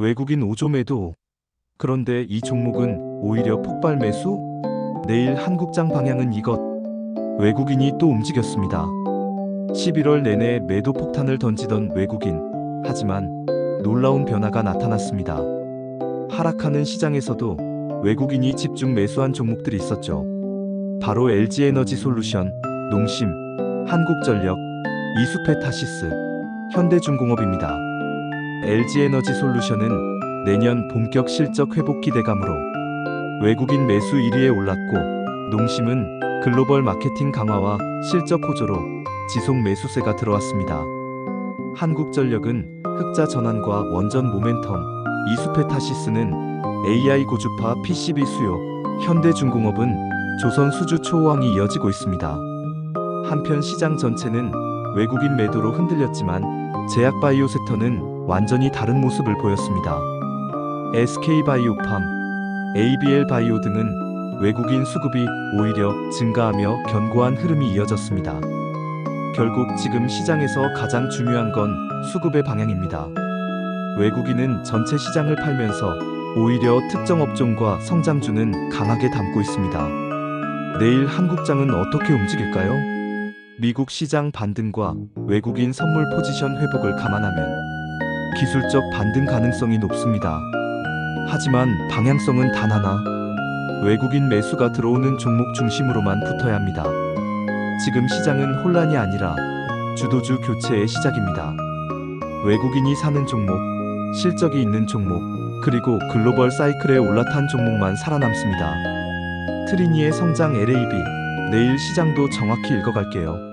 외국인 5조 매도. 그런데 이 종목은 오히려 폭발 매수? 내일 한국장 방향은 이것. 외국인이 또 움직였습니다. 11월 내내 매도 폭탄을 던지던 외국인. 하지만 놀라운 변화가 나타났습니다. 하락하는 시장에서도 외국인이 집중 매수한 종목들이 있었죠. 바로 LG에너지 솔루션, 농심, 한국전력, 이수페타시스, 현대중공업입니다. LG에너지 솔루션은 내년 본격 실적 회복 기대감으로 외국인 매수 1위에 올랐고 농심은 글로벌 마케팅 강화와 실적 호조로 지속 매수세가 들어왔습니다. 한국전력은 흑자 전환과 원전 모멘텀, 이수페타시스는 AI 고주파 PCB 수요, 현대중공업은 조선 수주 초호황이 이어지고 있습니다. 한편 시장 전체는 외국인 매도로 흔들렸지만 제약바이오 섹터는 완전히 다른 모습을 보였습니다. SK바이오팜, ABL바이오 등은 외국인 수급이 오히려 증가하며 견고한 흐름이 이어졌습니다. 결국 지금 시장에서 가장 중요한 건 수급의 방향입니다. 외국인은 전체 시장을 팔면서 오히려 특정 업종과 성장주는 강하게 담고 있습니다. 내일 한국장은 어떻게 움직일까요? 미국 시장 반등과 외국인 선물 포지션 회복을 감안하면 기술적 반등 가능성이 높습니다. 하지만 방향성은 단 하나. 외국인 매수가 들어오는 종목 중심으로만 붙어야 합니다. 지금 시장은 혼란이 아니라 주도주 교체의 시작입니다. 외국인이 사는 종목, 실적이 있는 종목, 그리고 글로벌 사이클에 올라탄 종목만 살아남습니다. 트리니의 성장 LAB, 내일 시장도 정확히 읽어갈게요.